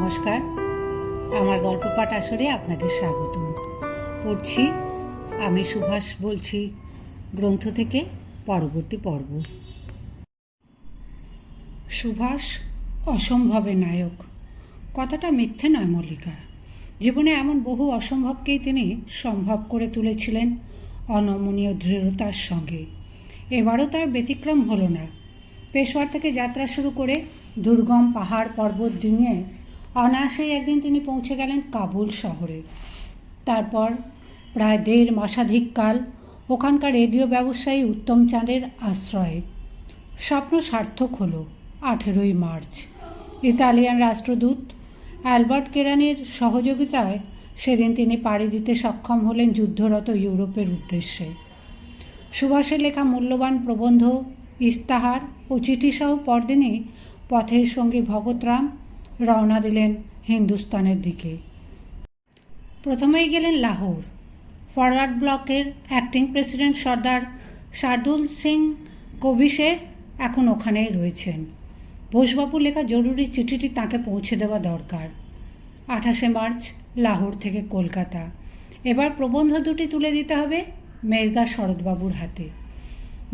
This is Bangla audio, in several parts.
নমস্কার। আমার গল্প পাঠ আসরে আপনাকে স্বাগত। পড়ছি, আমি সুভাষ বলছি, গ্রন্থ থেকে পরবর্তী পর্ব। সুভাষ অসম্ভবের নায়ক। কথাটা মিথ্যে নয়, মল্লিকা। জীবনে এমন বহু অসম্ভবকেই তিনি সম্ভব করে তুলেছিলেন অনমনীয় দৃঢ়তার সঙ্গে। এবারও তার ব্যতিক্রম হলো না। পেশোয়ার থেকে যাত্রা শুরু করে দুর্গম পাহাড় পর্বত ডিঙিয়ে অনায়াসেই একদিন তিনি পৌঁছে গেলেন কাবুল শহরে। তারপর প্রায় দেড় মাসাধিক কাল ওখানকার রেডিও ব্যবসায়ী উত্তম চাঁদের আশ্রয়ে। স্বপ্ন সার্থক হল আঠেরোই মার্চ। ইতালিয়ান রাষ্ট্রদূত অ্যালবার্ট কেরানের সহযোগিতায় সেদিন তিনি পাড়ি দিতে সক্ষম হলেন যুদ্ধরত ইউরোপের উদ্দেশ্যে। সুভাষের লেখা মূল্যবান প্রবন্ধ ইস্তাহার ও চিঠিসহ পরদিনই পথের সঙ্গী ভগতরাম রওনা দিলেন হিন্দুস্তানের দিকে। প্রথমেই গেলেন লাহোর। ফরওয়ার্ড ব্লকের অ্যাক্টিং প্রেসিডেন্ট সর্দার শার্দুল সিং কবিশের এখন ওখানেই রয়েছেন। বোসবাবুর লেখা জরুরি চিঠিটি তাকে পৌঁছে দেওয়া দরকার। আঠাশে মার্চ, লাহোর থেকে কলকাতা। এবার প্রবন্ধ দুটি তুলে দিতে হবে মেজদা শরৎবাবুর হাতে।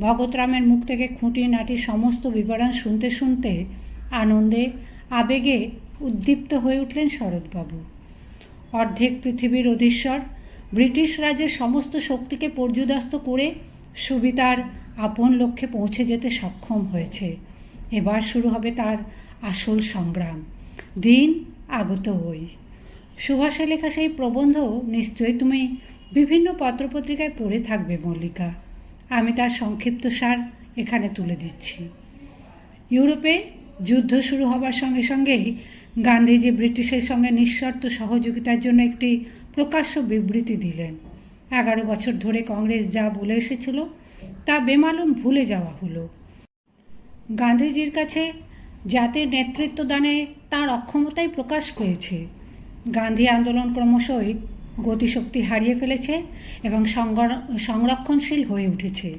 ভগতরামের মুখ থেকে খুঁটি নাটি সমস্ত বিবরণ শুনতে শুনতে আনন্দে আবেগে উদ্দীপ্ত হয়ে উঠলেন শরৎবাবু। অর্ধেক পৃথিবীর অধীশ্বর, ব্রিটিশ রাজের সমস্ত শক্তিকে পর্যুদস্ত করে সুবিতার আপন লক্ষ্যে পৌঁছে যেতে সক্ষম হয়েছে। এবার শুরু হবে তার আসল সংগ্রাম। দিন আগত হই। সুভাষে লেখা সেই প্রবন্ধ নিশ্চয়ই তুমি বিভিন্ন পত্রপত্রিকায় পড়ে থাকবে, মল্লিকা। আমি তার সংক্ষিপ্ত সার এখানে তুলে দিচ্ছি। ইউরোপে যুদ্ধ শুরু হবার সঙ্গে সঙ্গেই গান্ধীজি ব্রিটিশের সঙ্গে নিঃশর্ত সহযোগিতার জন্য একটি প্রকাশ্য বিবৃতি দিলেন। এগারো বছর ধরে কংগ্রেস যা বলে এসেছিল, তা বেমালুম ভুলে যাওয়া হলো। গান্ধীজির কাছে জাতির নেতৃত্ব দানে তাঁর অক্ষমতাই প্রকাশ পেয়েছে। গান্ধী আন্দোলন ক্রমশই গতিশক্তি হারিয়ে ফেলেছে এবং সংরক্ষণশীল হয়ে উঠেছে।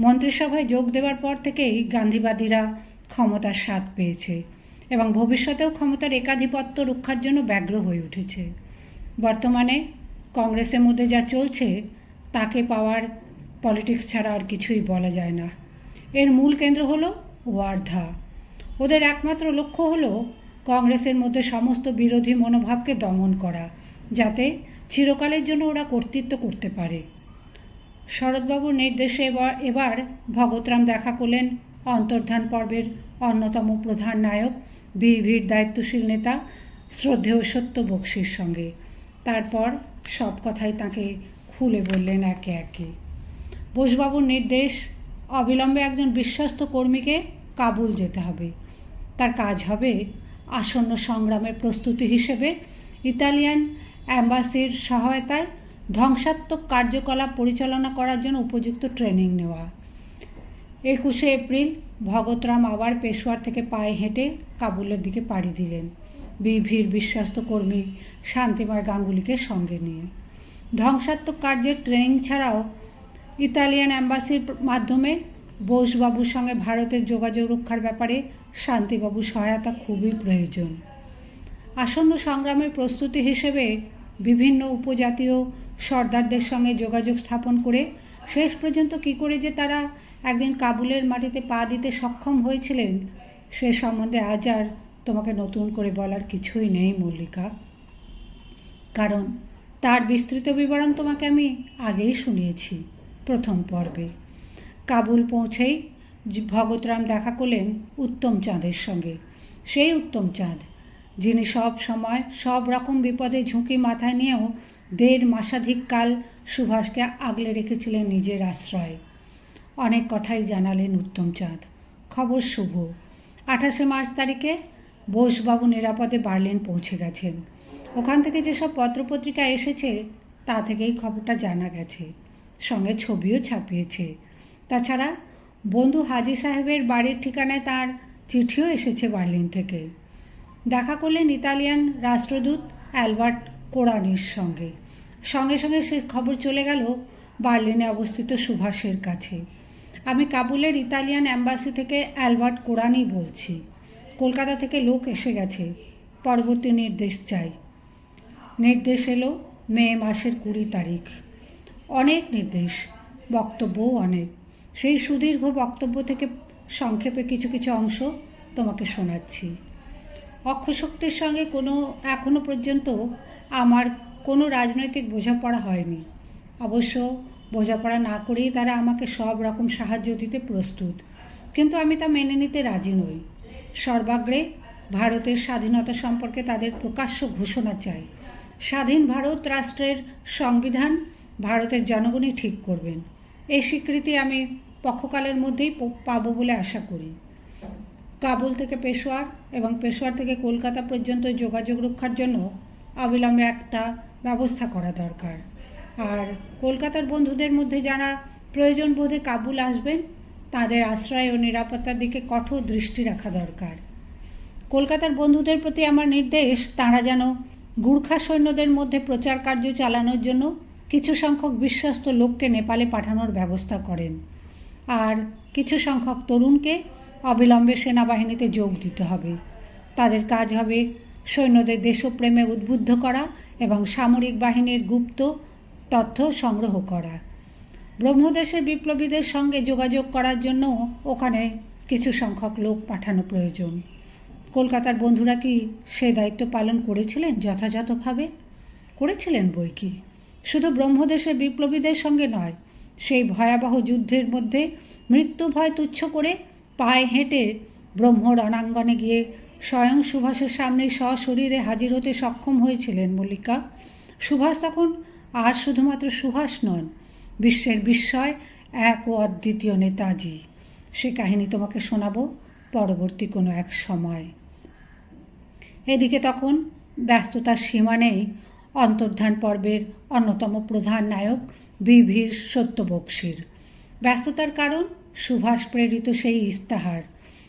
মন্ত্রিসভায় যোগ দেওয়ার পর থেকেই গান্ধীবাদীরা ক্ষমতার স্বাদ পেয়েছে এবং ভবিষ্যতেও ক্ষমতার একাধিপত্য রক্ষার জন্য ব্যগ্র হয়ে উঠেছে। বর্তমানে কংগ্রেসের মধ্যে যা চলছে, তাকে পাওয়ার পলিটিক্স ছাড়া আর কিছুই বলা যায় না। এর মূল কেন্দ্র হলো ওয়ার্ধা। ওদের একমাত্র লক্ষ্য হলো কংগ্রেসের মধ্যে সমস্ত বিরোধী মনোভাবকে দমন করা, যাতে চিরকালের জন্য ওরা কর্তৃত্ব করতে পারে। শরৎবাবুর নির্দেশে এবার এবার ভগতরাম দেখা করলেন অন্তর্ধান পর্বের অন্যতম প্রধান নায়ক বিভির দায়িত্বশীল নেতা শ্রদ্ধেয় সত্য বক্সির সঙ্গে। তারপর সব কথাই তাকে খুলে বললেন একে একে। বোসবাবুর নির্দেশ, অবিলম্বে একজন বিশ্বস্ত কর্মীকে কাবুল যেতে হবে। তার কাজ হবে আসন্ন সংগ্রামের প্রস্তুতি হিসেবে ইতালিয়ান অ্যাম্বাসির সহায়তায় ধ্বংসাত্মক কার্যকলাপ পরিচালনা করার জন্য উপযুক্ত ট্রেনিং নেওয়া। একুশে এপ্রিল ভগতরাম আবার পেশোয়ার থেকে পায়ে হেঁটে কাবুলের দিকে পাড়ি দিলেন। বিভির বিশ্বস্ত কর্মী শান্তিময় গাঙ্গুলিকে সঙ্গে নিয়ে। ধ্বংসাত্মক কার্যের ট্রেনিং ছাড়াও ইতালিয়ান অ্যাম্বাসির মাধ্যমে বোসবাবুর সঙ্গে ভারতের যোগাযোগ রক্ষার ব্যাপারে শান্তিবাবুর সহায়তা খুবই প্রয়োজন। আসন্ন সংগ্রামের প্রস্তুতি হিসেবে বিভিন্ন উপজাতীয় সর্দারদের সঙ্গে যোগাযোগ স্থাপন করে শেষ পর্যন্ত কী করে যে তারা একদিন কাবুলের মাটিতে পা দিতে সক্ষম হয়েছিলেন, সে সম্বন্ধে আজ আর তোমাকে নতুন করে বলার কিছুই নেই, মল্লিকা। কারণ তার বিস্তৃত বিবরণ তোমাকে আমি আগেই শুনিয়েছি, প্রথম পর্বে। কাবুল পৌঁছেই ভগতরাম দেখা করলেন উত্তম চাঁদের সঙ্গে। সেই উত্তম চাঁদ, যিনি সব সময় সব রকম বিপদে ঝুঁকি মাথায় নিয়েও দেড় মাসাধিক কাল সুভাষকে আগলে রেখেছিলেন নিজের আশ্রয়ে। অনেক কথাই জানালেন উত্তম চাঁদ খবর শুভ। আঠাশে মার্চ তারিখে বোসবাবু নিরাপদে বার্লিন পৌঁছে গেছেন। ওখান থেকে যেসব পত্রপত্রিকা এসেছে, তা থেকেই খবরটা জানা গেছে। সঙ্গে ছবিও ছাপিয়েছে। তাছাড়া বন্ধু হাজি সাহেবের বাড়ির ঠিকানায় তার চিঠিও এসেছে বার্লিন থেকে। দেখা করলেন ইতালিয়ান রাষ্ট্রদূত অ্যালবার্ট কোরানির সঙ্গে। সঙ্গে সঙ্গে সে খবর চলে গেল বার্লিনে অবস্থিত সুভাষের কাছে। আমি কাবুলের ইতালিয়ান অ্যাম্বাসি থেকে অ্যালবার্ট কোরানি বলছি। কলকাতা থেকে লোক এসে গেছে। পরবর্তী নির্দেশ চাই। নির্দেশ এলো মে মাসের কুড়ি তারিখ। অনেক নির্দেশ, বক্তব্যও অনেক। সেই সুদীর্ঘ বক্তব্য থেকে সংক্ষেপে কিছু কিছু অংশ তোমাকে শোনাচ্ছি। অক্ষশক্তির সঙ্গে কোনো, এখনও পর্যন্ত আমার কোনো রাজনৈতিক বোঝাপড়া হয়নি। অবশ্য বোঝাপড়া না করেই তারা আমাকে সব রকম সাহায্য দিতে প্রস্তুত। কিন্তু আমি তা মেনে নিতে রাজি নই। সর্বাগ্রে ভারতের স্বাধীনতা সম্পর্কে তাদের প্রকাশ্য ঘোষণা চাই। স্বাধীন ভারত রাষ্ট্রের সংবিধান ভারতের জনগণই ঠিক করবেন। এই স্বীকৃতি আমি পক্ষকালের মধ্যেই পাবো বলে আশা করি। কাবুল থেকে পেশোয়ার এবং পেশোয়ার থেকে কলকাতা পর্যন্ত যোগাযোগ রক্ষার জন্য অবিলম্বে একটা ব্যবস্থা করা দরকার। আর কলকাতার বন্ধুদের মধ্যে যারা প্রয়োজন বোধে কাবুল আসবেন, তাদের আশ্রয় ও নিরাপত্তার দিকে কঠোর দৃষ্টি রাখা দরকার। কলকাতার বন্ধুদের প্রতি আমার নির্দেশ, তাঁরা যেন গুর্খা সৈন্যদের মধ্যে প্রচার কার্য চালানোর জন্য কিছু সংখ্যক বিশ্বস্ত লোককে নেপালে পাঠানোর ব্যবস্থা করেন। আর কিছু সংখ্যক তরুণকে অবিলম্বে সেনাবাহিনীতে যোগ দিতে হবে। তাদের কাজ হবে সৈন্যদের দেশপ্রেমে উদ্বুদ্ধ করা এবং সামরিক বাহিনীর গুপ্ত তথ্য সংগ্রহ করা। ব্রহ্মদেশের বিপ্লবীদের সঙ্গে যোগাযোগ করার জন্য ওখানে কিছু সংখ্যক লোক পাঠানো প্রয়োজন। কলকাতার বন্ধুরা কি সে দায়িত্ব পালন করেছিলেন যথাযথভাবে? করেছিলেন বই কি? শুধু ব্রহ্মদেশের বিপ্লবীদের সঙ্গে নয়, সেই ভয়াবহ যুদ্ধের মধ্যে মৃত্যু ভয় তুচ্ছ করে পায়ে হেঁটে ব্রহ্ম রণাঙ্গনে গিয়ে স্বয়ং সুভাষের সামনে সশরীরে হাজির হতে সক্ষম হয়েছিলেন মল্লিকা। সুভাষ তখন আর শুধুমাত্র সুভাষ নন, বিশ্বের বিস্ময় এক ও অদ্বিতীয় নেতাজি। সে কাহিনী তোমাকে শোনাবো পরবর্তী কোনো এক সময়। এদিকে তখন ব্যস্ততার সীমা নেই, অন্তর্ধান পর্বের অন্যতম প্রধান নায়ক বিভির সত্যবক্সির। ব্যস্ততার কারণ সুভাষ প্রেরিত সেই ইস্তাহার,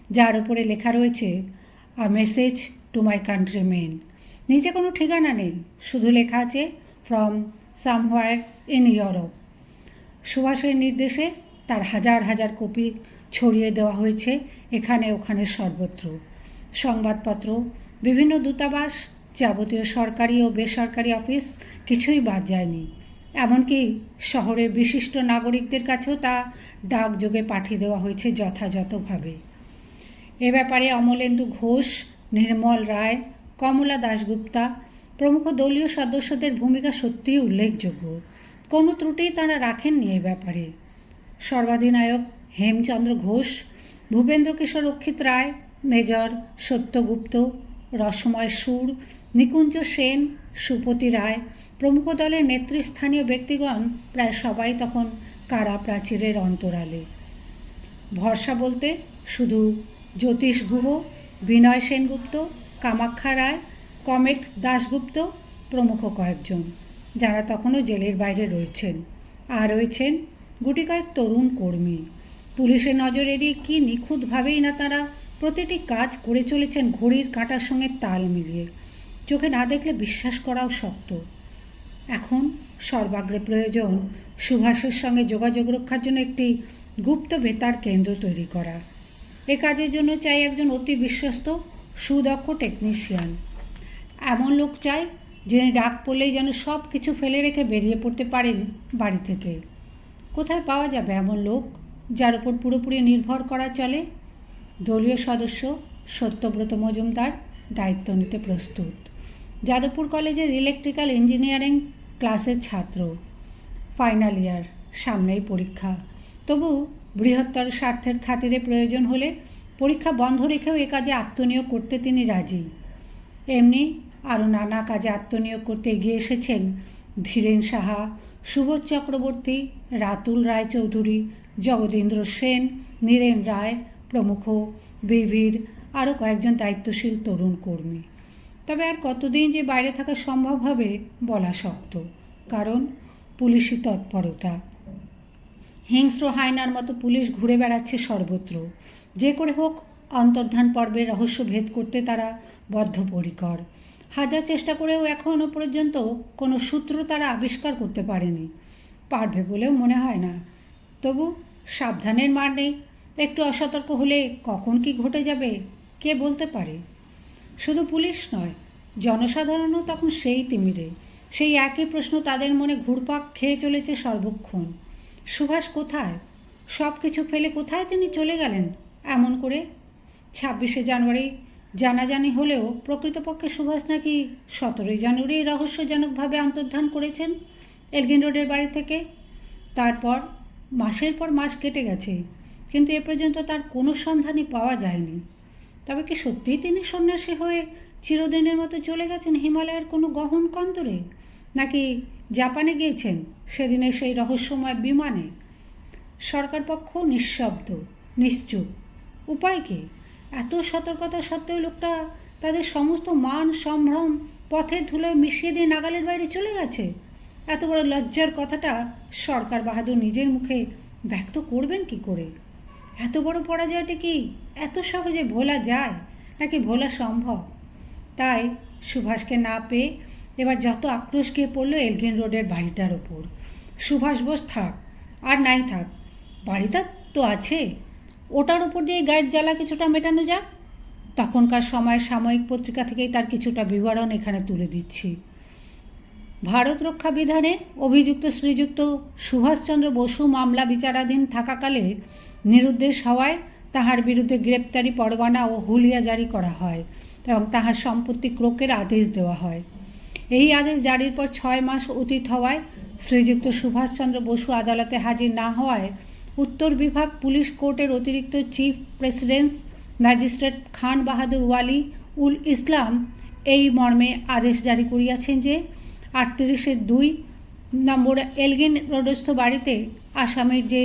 যার উপরে লেখা রয়েছে a message to my countrymen নিচে কোনো ঠিকানা নেই, শুধু লেখা আছে ফ্রম সামহোয়ার ইন ইউরোপ সুভাষের নির্দেশে তার হাজার হাজার কপি ছড়িয়ে দেওয়া হয়েছে এখানে ওখানে সর্বত্র। সংবাদপত্র, বিভিন্ন দূতাবাস, যাবতীয় সরকারি ও বেসরকারি অফিস কিছুই বাদ যায়নি। এমনকি শহরের বিশিষ্ট নাগরিকদের কাছেও তা ডাকযোগে পাঠিয়ে দেওয়া হয়েছে যথাযথভাবে। এ ব্যাপারে অমলেন্দু ঘোষ, নির্মল রায়, কমলা দাশগুপ্তা প্রমুখ দলীয় সদস্যদের ভূমিকা সত্যিই উল্লেখযোগ্য। কোনো ত্রুটি তারা রাখেননি এ ব্যাপারে। সর্বাধিনায়ক হেমচন্দ্র ঘোষ, ভূপেন্দ্র কিশোর রক্ষিত রায়, মেজর সত্যগুপ্ত, রসময় সুর, নিকুঞ্জ সেন, সুপতি রায় প্রমুখ দলের নেতৃস্থানীয় ব্যক্তিগণ প্রায় সবাই তখন কারা প্রাচীরের অন্তরালে। ভরসা বলতে শুধু জ্যোতিষ গুহ, বিনয় সেনগুপ্ত কামাখ্যা রায় কমেট দাশগুপ্ত প্রমুখ কয়েকজন, যারা তখনও জেলের বাইরে রয়েছেন। আর রয়েছেন গুটি কয়েক তরুণ কর্মী। পুলিশের নজর এড়িয়ে কী নিখুঁতভাবেই না তারা প্রতিটি কাজ করে চলেছেন ঘড়ির কাঁটার সঙ্গে তাল মিলিয়ে। চোখে না দেখলে বিশ্বাস করাও শক্ত। এখন সর্বাগ্রে প্রয়োজন সুভাষের সঙ্গে যোগাযোগ রক্ষার জন্য একটি গুপ্ত বেতার কেন্দ্র তৈরি করা। এ কাজের জন্য চাই একজন অতি বিশ্বস্ত, সুদক্ষ টেকনিশিয়ান এমন লোক চাই, যিনি ডাক পড়লেই যেন সব কিছু ফেলে রেখে বেরিয়ে পড়তে পারেন বাড়ি থেকে। কোথায় পাওয়া যাবে এমন লোক, যার উপর পুরোপুরি নির্ভর করা চলে? দলীয় সদস্য সত্যব্রত মজুমদার দায়িত্ব নিতে প্রস্তুত। যাদবপুর কলেজের ইলেকট্রিক্যাল ইঞ্জিনিয়ারিং ক্লাসের ছাত্র। ফাইনাল ইয়ার, সামনেই পরীক্ষা। তবু বৃহত্তর স্বার্থের খাতিরে প্রয়োজন হলে পরীক্ষা বন্ধ রেখেও এ কাজে আত্মনিয়োগ করতে তিনি রাজি। এমনি আরও নানা কাজে আত্মনিয়োগ করতে এগিয়ে এসেছেন ধীরেন সাহা, সুবোধ চক্রবর্তী, রাতুল রায়চৌধুরী, জগদীন্দ্র সেন, নীরেন রায় প্রমুখ, বিভির, আরও কয়েকজন দায়িত্বশীল তরুণ কর্মী। তবে আর কতদিন যে বাইরে থাকা সম্ভব হবে বলা শক্ত, কারণ পুলিশি তৎপরতা। হিংস্র হায়নার মতো পুলিশ ঘুরে বেড়াচ্ছে সর্বত্র। যে করে হোক, অন্তর্ধান পর্বের রহস্য ভেদ করতে তারা বদ্ধপরিকর। হাজার চেষ্টা করেও এখনও পর্যন্ত কোনো সূত্র তারা আবিষ্কার করতে পারেনি। পারবে বলেও মনে হয় না। তবু সাবধানের মার নেই। একটু অসতর্ক হলে কখন কি ঘটে যাবে, কে বলতে পারে? শুধু পুলিশ নয়, জনসাধারণও তখন সেই তিমিরে। সেই একই প্রশ্ন তাদের মনে ঘুরপাক খেয়ে চলেছে সর্বক্ষণ। সুভাষ কোথায়? সব কিছু ফেলে কোথায় তিনি চলে গেলেন এমন করে? ছাব্বিশে জানুয়ারি জানাজানি হলেও প্রকৃতপক্ষে সুভাষ নাকি সতেরোই জানুয়ারি রহস্যজনকভাবে অন্তর্ধান করেছেন এলগিন রোডের বাড়ি থেকে। তারপর মাসের পর মাস কেটে গেছে, কিন্তু এ পর্যন্ত তার কোনো সন্ধানই পাওয়া যায়নি। তবে কি সত্যিই তিনি সন্ন্যাসী হয়ে চিরদিনের মতো চলে গেছেন হিমালয়ের কোনো গহন কন্তরে? নাকি জাপানে গিয়েছেন সেদিনের সেই রহস্যময় বিমানে? সরকার পক্ষ নিঃশব্দ, নিশ্চুপ। উপায় কি? এত সতর্কতা সত্ত্বেও লোকটা তাদের সমস্ত মান, সম্ভ্রম পথের ধুলোয় মিশিয়ে দিয়ে নাগালের বাইরে চলে গেছে? এত বড় লজ্জার কথাটা সরকার বাহাদুর নিজের মুখে ব্যক্ত করবেন কি করে? এত বড় পরাজয়টা কি এত সহজে ভোলা যায় নাকি ভোলা সম্ভব? তাই সুভাষকে না পেয়ে এবার যত আক্রোশ গিয়ে পড়ল এলগিন রোডের বাড়িটার ওপর। সুভাষ বোস থাক, আর নাই থাক বাড়িটা তো আছে। ওটার উপর দিয়ে গায়ের জ্বালা কিছুটা মেটানো যাক। তখনকার সময়ের সাময়িক পত্রিকা থেকেই তার কিছুটা বিবরণ এখানে তুলে দিচ্ছি। ভারত রক্ষা বিধানে অভিযুক্ত শ্রীযুক্ত সুভাষচন্দ্র বসু মামলা বিচারাধীন থাকাকালে নিরুদ্দেশ হওয়ায় তাহার বিরুদ্ধে গ্রেপ্তারি, পরোয়ানা ও হুলিয়া জারি করা হয় এবং তাহার সম্পত্তি ক্রোকের আদেশ দেওয়া হয়। এই আদেশ জারির পর ছয় মাস অতীত হওয়ায় শ্রীযুক্ত সুভাষচন্দ্র বসু আদালতে হাজির না হওয়ায় উত্তর বিভাগ পুলিশ কোর্টের অতিরিক্ত chief presidency magistrate Khan Bahadur Wali ul Islam এই মর্মে আদেশ জারি করিয়াছেন যে আটত্রিশের দুই নম্বর এলগিন রোডস্থ বাড়িতে আসামের যে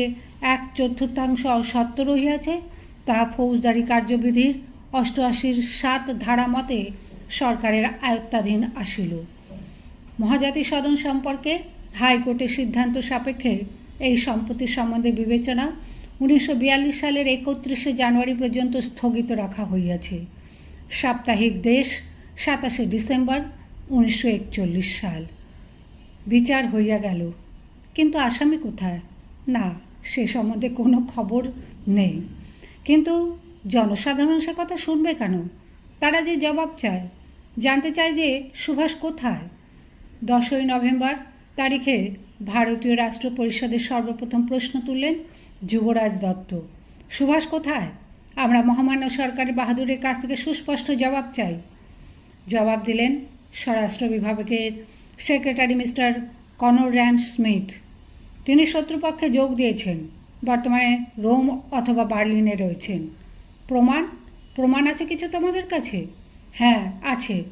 এক চতুর্থাংশ সত্য রহিয়াছে তাহা ফৌজদারি কার্যবিধির অষ্টআশির সাত ধারা মতে সরকারের আয়ত্তাধীন আসিল। মহাজাতি সদন সম্পর্কে হাইকোর্টের সিদ্ধান্ত সাপেক্ষে এই সম্পত্তি সম্বন্ধে বিবেচনা উনিশশো বিয়াল্লিশ সালের একত্রিশে জানুয়ারি পর্যন্ত স্থগিত রাখা হইয়াছে। সাপ্তাহিক দেশ, সাতাশে ডিসেম্বর, উনিশশো একচল্লিশ সাল। বিচার হইয়া গেল। কিন্তু আসামি কোথায়? না, সে সম্বন্ধে কোনো খবর নেই। কিন্তু জনসাধারণ সে কথা শুনবে কেন? তারা যে জবাব চায়, জানতে চায় যে সুভাষ কোথায়? দশই নভেম্বর তারিখে ভারতীয় রাষ্ট্র পরিষদের সর্বপ্রথম প্রশ্ন তুললেন যুবরাজ দত্ত। সুভাষ কোথায়? আমরা মহামান্য সরকারি বাহাদুরের কাছ থেকে সুস্পষ্ট জবাব চাই। জবাব দিলেন স্বরাষ্ট্র বিভাগের secretary mister Conran Smith. তিনি শত্রুপক্ষে যোগ দিয়েছেন, বর্তমানে রোম অথবা বার্লিনে রয়েছেন। প্রমাণ? প্রমাণ আছে কিছু তোমাদের কাছে? হ্যাঁ আছে।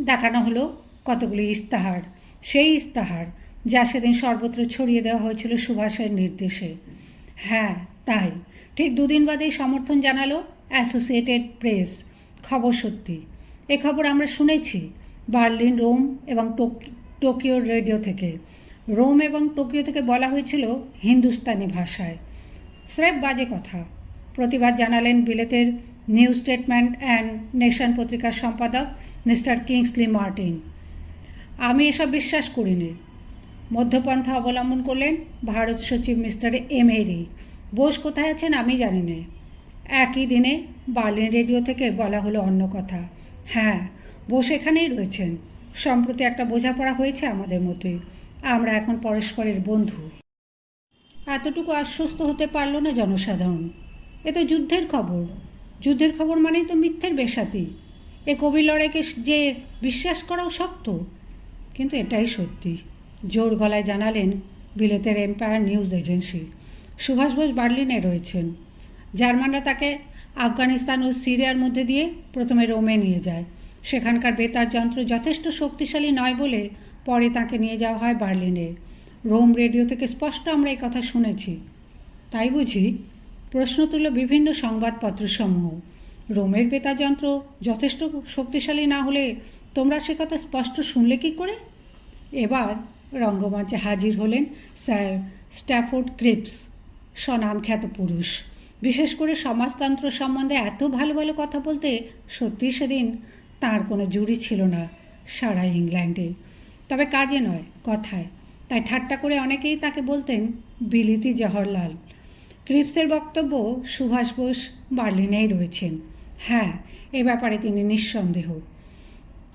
দেখানো হলো কতগুলি ইস্তাহার। সেই ইস্তাহার যা সেদিন সর্বত্র ছড়িয়ে দেওয়া হয়েছিল সুভাষের নির্দেশে। হ্যাঁ তাই। ঠিক দুদিন বাদেই সমর্থন জানালো অ্যাসোসিয়েটেড প্রেস খবর সত্যি। এ খবর আমরা শুনেছি বার্লিন, রোম এবং টোক- টোকিওর রেডিও থেকে। রোম এবং টোকিও থেকে বলা হয়েছিল হিন্দুস্তানি ভাষায়। স্রেফ বাজে কথা। প্রতিবাদ জানালেন বিলেতের নিউ স্টেটমেন্ট অ্যান্ড নেশন পত্রিকার সম্পাদক মিস্টার কিংসলি মার্টিন। আমি এসব বিশ্বাস করিনি। মধ্যপন্থা অবলম্বন করলেন ভারত সচিব মিস্টার এমেরি বোস কোথায় আছেন আমি জানি না। একই দিনে বার্লিন রেডিও থেকে বলা হলো অন্য কথা। হ্যাঁ বোস এখানেই রয়েছেন। সম্প্রতি একটা বোঝাপড়া হয়েছে আমাদের মধ্যে আমরা এখন পরস্পরের বন্ধু। এতটুকু আশ্বস্ত হতে পারল না জনসাধারণ। এ তো যুদ্ধের খবর। যুদ্ধের খবর মানেই তো মিথ্যের বেসাতি এ কবি লড়াইকে যে বিশ্বাস করাও শক্ত। কিন্তু এটাই সত্যি। জোর গলায় জানালেন বিলেতের Empire News Agency Subhash Bose বার্লিনে রয়েছেন। জার্মানরা তাকে আফগানিস্তান ও সিরিয়ার মধ্যে দিয়ে প্রথমে রোমে নিয়ে যায়। সেখানকার বেতার যন্ত্র যথেষ্ট শক্তিশালী নয় বলে পরে তাকে নিয়ে যাওয়া হয় বার্লিনে। রোম রেডিও থেকে স্পষ্ট আমরা এই কথা শুনেছি। তাই বুঝি প্রশ্ন তুলল বিভিন্ন সংবাদপত্রসমূহ। রোমের বেতার যন্ত্র যথেষ্ট শক্তিশালী না হলে তোমরা সে কথা স্পষ্ট শুনলে কি করে? এবার রঙ্গমঞ্চে হাজির হলেন স্যার স্ট্যাফোর্ড ক্রিপস, স্বনামখ্যাত পুরুষ। বিশেষ করে সমাজতন্ত্র সম্বন্ধে এত ভালো ভালো কথা বলতে সত্যি সেদিন তার কোনো জুড়ি ছিল না সারা ইংল্যান্ডে। তবে কাজে নয়, কথায়। তাই ঠাট্টা করে অনেকেই তাকে বলতেন বিলিতি জওহরলাল। ক্রিপসের বক্তব্য সুভাষ বোস বার্লিনেই রয়েছেন। হ্যাঁ এ ব্যাপারে তিনি নিঃসন্দেহ।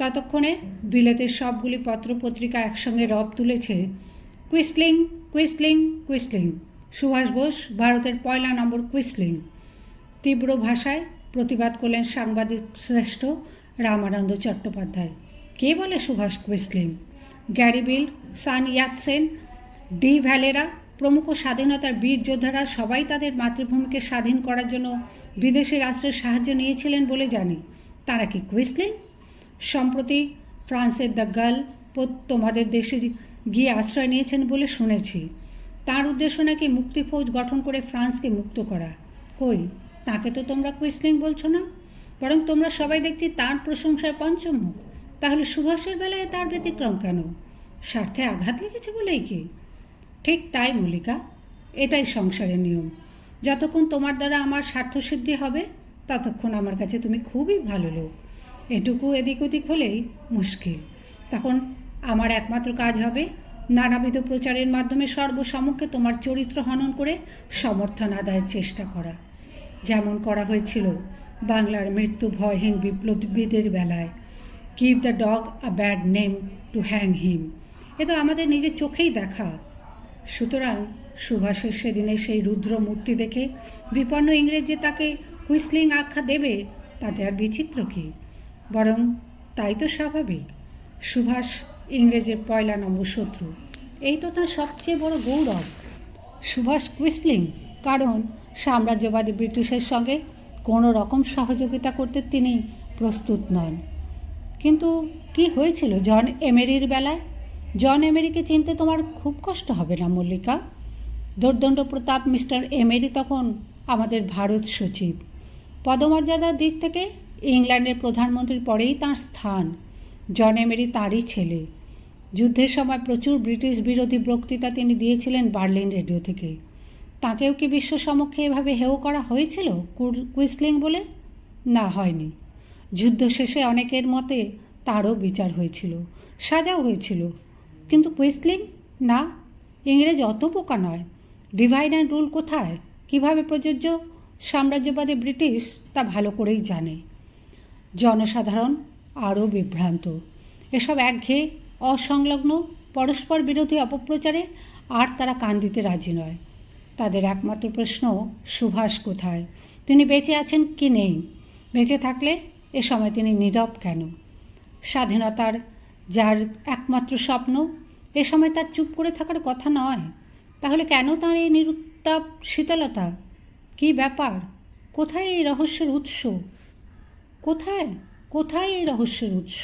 ততক্ষণে বিলেতের সবগুলি পত্রপত্রিকা একসঙ্গে রব তুলেছে কুইসলিং কুইসলিং কুইসলিং। সুভাষ বোস, ভারতের পয়লা নম্বর কুইসলিং। তীব্র ভাষায় প্রতিবাদ করলেন সাংবাদিক শ্রেষ্ঠ রামানন্দ চট্টোপাধ্যায়। কে বলে সুভাষ কুইসলিং? গ্যারিবিল সান ইয়াতসেন, ডি ভ্যালেরা, প্রমুখ স্বাধীনতার বীর যোদ্ধারা সবাই তাদের মাতৃভূমিকে স্বাধীন করার জন্য বিদেশি রাষ্ট্রের সাহায্য নিয়েছিলেন বলে জানি। তারা কি কুইসলিং? সম্প্রতি ফ্রান্সের দ্য গার্ল তোমাদের দেশে গিয়ে আশ্রয় নিয়েছেন বলে শুনেছি। তার উদ্দেশ্য নাকি মুক্তি ফৌজ গঠন করে ফ্রান্সকে মুক্ত করা। কই, তাকে তো তোমরা কুইসলিং বলছো না? বরং তোমরা সবাই দেখছি তার প্রশংসায় পঞ্চমুখ। তাহলে সুভাষের বেলায় তার ব্যতিক্রম কেন? স্বার্থে আঘাত লেগেছে বলেই কি? ঠিক তাই, মল্লিকা। এটাই সংসারের নিয়ম। যতক্ষণ তোমার দ্বারা আমার স্বার্থসিদ্ধি হবে, ততক্ষণ আমার কাছে তুমি খুবই ভালো লোক। এটুকু এদিক ওদিক হলেই মুশকিল। তখন আমার একমাত্র কাজ হবে নানাবিধ প্রচারের মাধ্যমে সর্বসমক্ষে তোমার চরিত্র হনন করে সমর্থন আদায়ের চেষ্টা করা। যেমন করা হয়েছিল বাংলার মৃত্যু ভয়হীন বিপ্লবীদের বেলায়। Keep the dog a bad name to hang him এ তো আমাদের নিজের চোখেই দেখা। সুতরাং সুভাষের সেদিনে সেই রুদ্র মূর্তি দেখে বিপন্ন ইংরেজ যে তাকে হুইসলিং আখ্যা দেবে, তাতে আর বিচিত্র কী? বরং তাই তো স্বাভাবিক। সুভাষ ইংরেজের পয়লা নম্বর শত্রু। এই তো তার সবচেয়ে বড় গৌরব। সুভাষ কুইসলিং কারণ সাম্রাজ্যবাদী ব্রিটিশের সঙ্গে কোনো রকম সহযোগিতা করতে তিনি প্রস্তুত নন। কিন্তু কি হয়েছিল জন এমেরির বেলায়? জন এমেরিকে চিনতে তোমার খুব কষ্ট হবে না, মল্লিকা? দোর্দণ্ড প্রতাপ মিস্টার এমেরি তখন আমাদের ভারত সচিব। পদমর্যাদার দিক থেকে ইংল্যান্ডের প্রধানমন্ত্রীর পরেই তাঁর স্থান। জন এমেরি তাঁরই ছেলে। যুদ্ধের সময় প্রচুর ব্রিটিশ বিরোধী বক্তৃতা তিনি দিয়েছিলেন বার্লিন রেডিও থেকে। তাকেও কি বিশ্ব সমক্ষে এভাবে হেও করা হয়েছিল কুইসলিং বলে? না, হয়নি। যুদ্ধ শেষে অনেকের মতে তারও বিচার হয়েছিল, সাজাও হয়েছিল। কিন্তু কুইসলিং? না, ইংরেজ অত পোকা নয়। ডিভাইড অ্যান্ড রুল কোথায়? কীভাবে প্রযোজ্য? সাম্রাজ্যবাদী ব্রিটিশ তা ভালো করেই জানে। জনসাধারণ আরও বিভ্রান্ত। এসব একঘেয়ে অসংলগ্ন, পরস্পর বিরোধী অপপ্রচারে আর তারা কান দিতে রাজি নয়। তাদের একমাত্র প্রশ্ন, সুভাষ কোথায়? তিনি বেঁচে আছেন কি নেই? বেঁচে থাকলে এ সময় তিনি নীরব কেন? স্বাধীনতার যার একমাত্র স্বপ্ন, এ সময় তার চুপ করে থাকার কথা নয়। তাহলে কেন তার এই নিরুত্তাপ, শীতলতা? কি ব্যাপার? কোথায় এই রহস্যের উৎস? কোথায়? কোথায় এই রহস্যের উৎস?